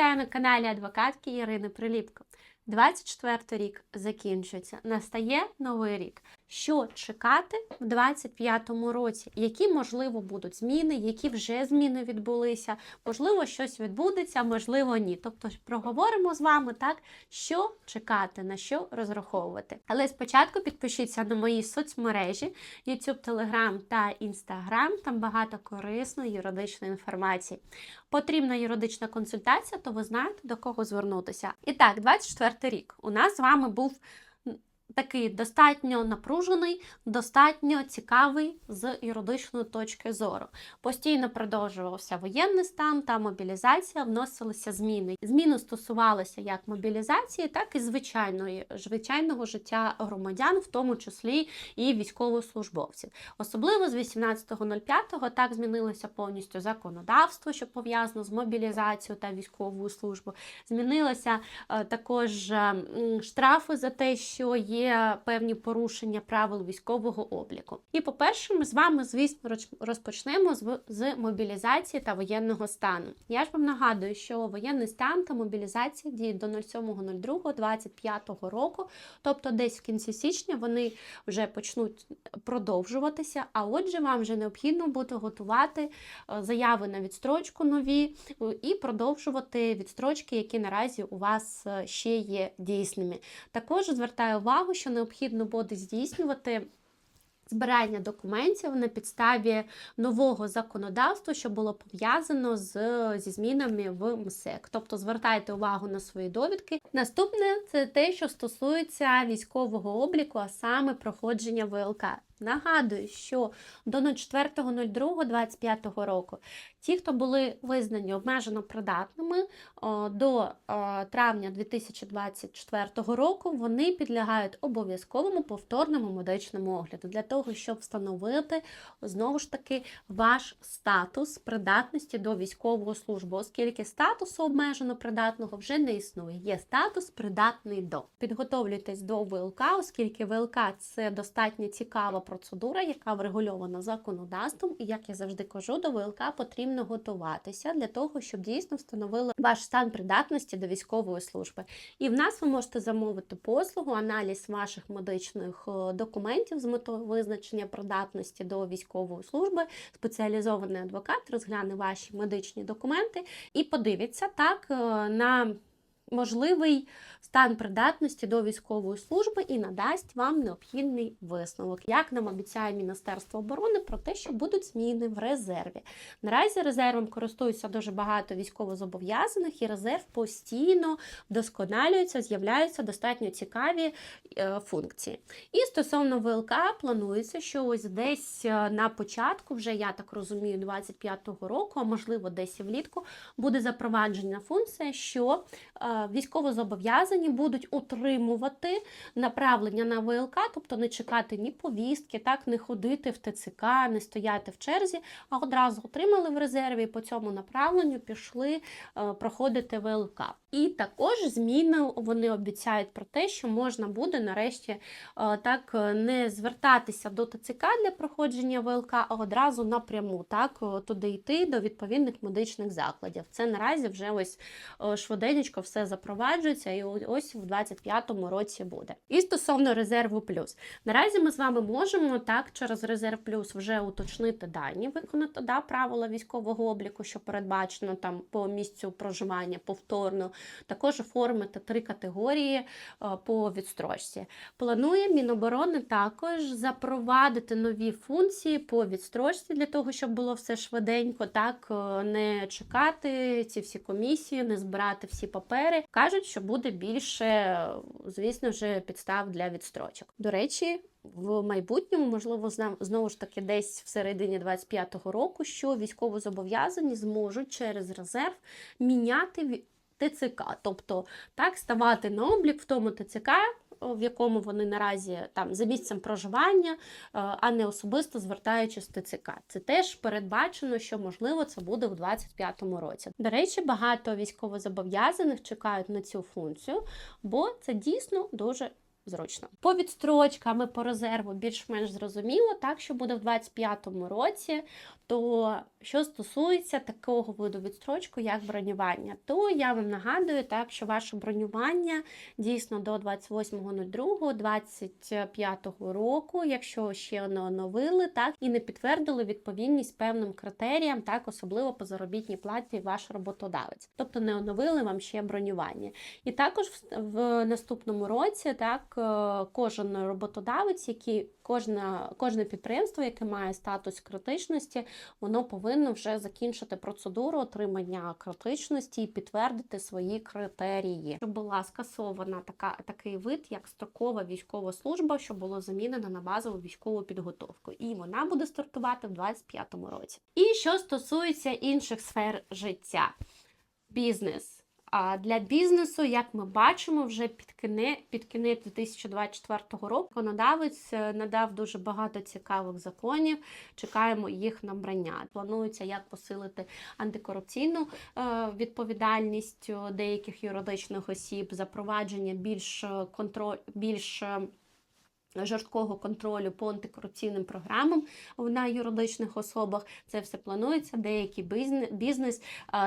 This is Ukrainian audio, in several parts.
вітаю на каналі адвокатки Ірини Приліпко. 24 рік закінчується. Настає новий рік. Що чекати в 25-му році? Які можливо будуть зміни, які вже зміни відбулися? Можливо, щось відбудеться, можливо, ні. Тобто проговоримо з вами так, що чекати, на що розраховувати. Але спочатку підпишіться на мої соцмережі YouTube, Telegram та Instagram. Там багато корисної юридичної інформації. Потрібна юридична консультація, то ви знаєте до кого звернутися. І так, 24 рік. У нас з вами був такий достатньо напружений, достатньо цікавий з юридичної точки зору. Постійно продовжувався воєнний стан та мобілізація, вносилися зміни. Зміни стосувалися як мобілізації, так і звичайної звичайного життя громадян, в тому числі і військовослужбовців. Особливо з 18.05 так змінилося повністю законодавство, що пов'язано з мобілізацією та військовою службою. Змінилося е, також штрафи за те, що є певні порушення правил військового обліку. І, по-перше, ми з вами, звісно, розпочнемо з, з мобілізації та воєнного стану. Я ж вам нагадую, що воєнний стан та мобілізація діють до 07.02.25 року, тобто десь в кінці січня вони вже почнуть продовжуватися. А отже, вам вже необхідно буде готувати е, заяви на відстрочку нові е, і продовжувати відстрочки, які наразі у вас е, ще є дійсними. Також звертаю увагу, що необхідно буде здійснювати. Збирання документів на підставі нового законодавства, що було пов'язано з, зі змінами в МСЕК. Тобто звертайте увагу на свої довідки. Наступне це те, що стосується військового обліку, а саме проходження ВЛК. Нагадую, що до 04.02.25 року ті, хто були визнані обмежено придатними до травня 2024 року, вони підлягають обов'язковому повторному медичному огляду для того, щоб встановити знову ж таки ваш статус придатності до військової служби, оскільки статусу обмежено придатного вже не існує. Є статус придатний до. Підготовлюйтесь до ВЛК, оскільки ВЛК це достатньо цікава процедура, яка врегульована законодавством, і як я завжди кажу, до ВЛК потрібно готуватися для того, щоб дійсно встановили ваш стан придатності до військової служби. І в нас ви можете замовити послугу, аналіз ваших медичних е, документів з метою визначення придатності до військової служби. Спеціалізований адвокат розгляне ваші медичні документи і подивиться так е, на можливий стан придатності до військової служби і надасть вам необхідний висновок, як нам обіцяє Міністерство оборони про те, що будуть зміни в резерві. Наразі резервом користуються дуже багато військовозобов'язаних, і резерв постійно вдосконалюється, з'являються достатньо цікаві е, функції. І стосовно ВЛК, планується, що ось десь е, на початку, вже я так розумію, 25-го року, а можливо, десь і влітку, буде запроваджена функція, що е, військовозобов'язані будуть утримувати направлення на ВЛК, тобто не чекати ні повістки, так не ходити в ТЦК, не стояти в черзі, а одразу отримали в резерві і по цьому направленню пішли е, проходити ВЛК. І також зміни вони обіцяють про те, що можна буде нарешті е, так не звертатися до ТЦК для проходження ВЛК, а одразу напряму так туди йти до відповідних медичних закладів. Це наразі вже ось е, швиденько все запроваджується, і ось в 25-му році буде. І стосовно резерву плюс. Наразі ми з вами можемо так через резерв плюс вже уточнити дані, виконати да, правила військового обліку, що передбачено там по місцю проживання повторно. Також оформити три категорії е, по відстрочці. Планує Міноборони також запровадити нові функції по відстрочці для того, щоб було все швиденько, так е, не чекати ці всі комісії, не збирати всі папери. Кажуть, що буде більше, звісно ж, підстав для відстрочок. До речі. В майбутньому, можливо, знову ж таки, десь в середині 25-го року, що військовозобов'язані зможуть через резерв міняти ТЦК, тобто так ставати на облік в тому ТЦК, в якому вони наразі там за місцем проживання, е, а не особисто звертаючись в ТЦК. Це теж передбачено, що можливо це буде у 2025 році. До речі, багато військовозобов'язаних чекають на цю функцію, бо це дійсно дуже. Зручно. По відстрочкам по резерву більш-менш зрозуміло, так що буде в 2025 році, то Що стосується такого виду відстрочку, як бронювання, то я вам нагадую, так, що ваше бронювання дійсно до 28.02.25 року, якщо ще не оновили, так і не підтвердили відповідність певним критеріям, так особливо по заробітній платі ваш роботодавець, тобто не оновили вам ще бронювання. І також в, наступному році так е, кожен роботодавець, який кожна, кожне підприємство, яке має статус критичності, воно повинно вже закінчити процедуру отримання критичності і підтвердити свої критерії, щоб була скасована така такий вид, як строкова військова служба, що було замінено на базову військову підготовку, і вона буде стартувати в 2025 році. І що стосується інших сфер життя, бізнес. А для бізнесу, як ми бачимо, вже під кінець, під кінець 2024 року законодавець е, надав дуже багато цікавих законів. Чекаємо їх набрання. Планується як посилити антикорупційну е, відповідальність е, деяких юридичних осіб, запровадження більш контроль більш жорсткого контролю по антикорупційним програмам на юридичних особах. Це все планується. Деякий бізнес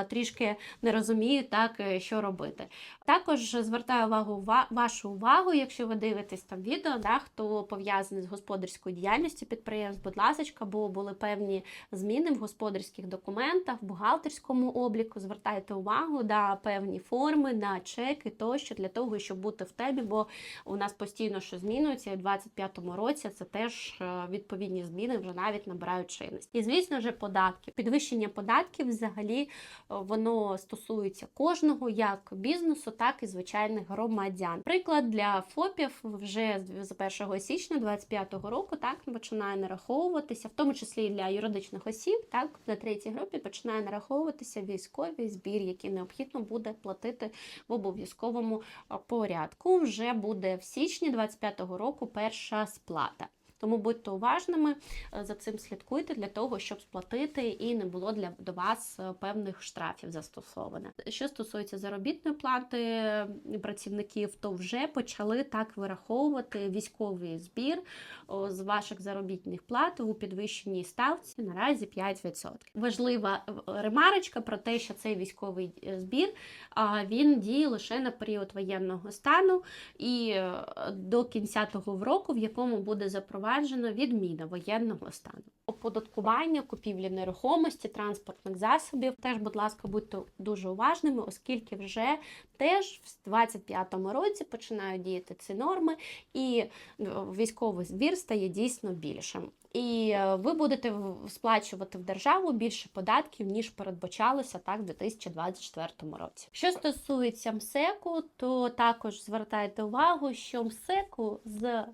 трішки не розуміють, так е, що робити. Також звертаю увагу вашу увагу, якщо ви дивитесь там відео, да, хто пов'язаний з господарською діяльністю підприємств, будь ласка, бо були певні зміни в господарських документах, в бухгалтерському обліку. Звертайте увагу на певні форми, на чеки тощо для того, щоб бути в темі, бо у нас постійно що змінюється. 2025 році це теж е, відповідні зміни вже навіть набирають чинність. І звісно вже податки. Підвищення податків взагалі е, воно стосується кожного, як бізнесу, так і звичайних громадян. Приклад для ФОПів вже з 1 січня 2025 року так починає нараховуватися, в тому числі і для юридичних осіб, так на третій групі починає нараховуватися військовий збір, який необхідно буде платити в обов'язковому е, порядку. Вже буде в січні 2025 року перша сплата. Тому будьте уважними, е, за цим слідкуйте для того, щоб сплатити і не було для до вас е, певних штрафів застосовано. Що стосується заробітної плати працівників, то вже почали так вираховувати військовий збір з ваших заробітних плат у підвищеній ставці наразі 5%. Важлива ремарочка про те, що цей військовий е, збір він діє лише на період воєнного стану і до кінця того року, в якому буде запроваджено запроваджено відміна воєнного стану. Оподаткування купівлі нерухомості, транспортних засобів. Теж, будь ласка, будьте дуже уважними, оскільки вже теж в 2025 році починають діяти ці норми, і військовий збір стає дійсно більшим і е, ви будете сплачувати в державу більше податків, ніж передбачалося так в 2024 році. Що стосується МСЕКу, то також звертайте увагу, що МСЕКу з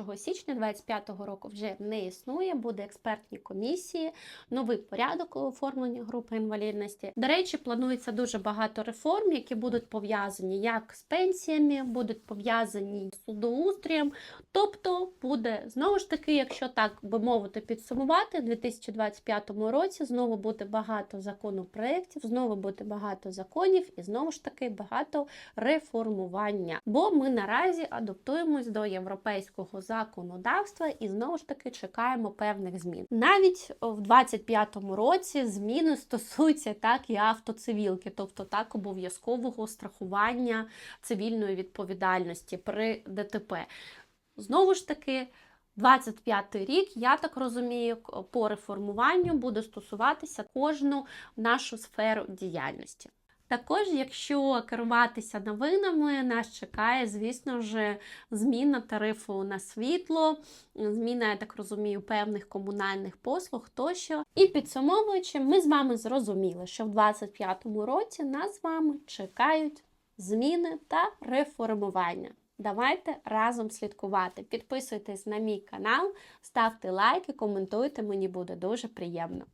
1 січня 2025 року вже не існує, буде експертні комісії, новий порядок оформлення групи інвалідності. До речі, планується дуже багато реформ, які будуть пов'язані як з пенсіями, будуть пов'язані з судоустрієм. Тобто буде знову ж таки, якщо так би мовити, підсумувати, у 2025 році знову буде багато законопроєктів, знову буде багато законів і знову ж таки багато реформування. Бо ми наразі адаптуємось до європейського законодавства і знову ж таки чекаємо певних змін. Навіть в 2025 році зміни стосуються так і автоцивілки, тобто так обов'язкового страхування цивільної відповідальності при ДТП. Знову ж таки. 25 рік, я так розумію, по реформуванню буде стосуватися кожну нашу сферу діяльності. Також, якщо керуватися новинами, нас чекає, звісно ж, зміна тарифу на світло, зміна, я так розумію, певних комунальних послуг тощо. І підсумовуючи, ми з вами зрозуміли, що в 2025 році нас з вами чекають зміни та реформування. Давайте разом слідкувати. Підписуйтесь на мій канал, ставте лайки, коментуйте, мені буде дуже приємно.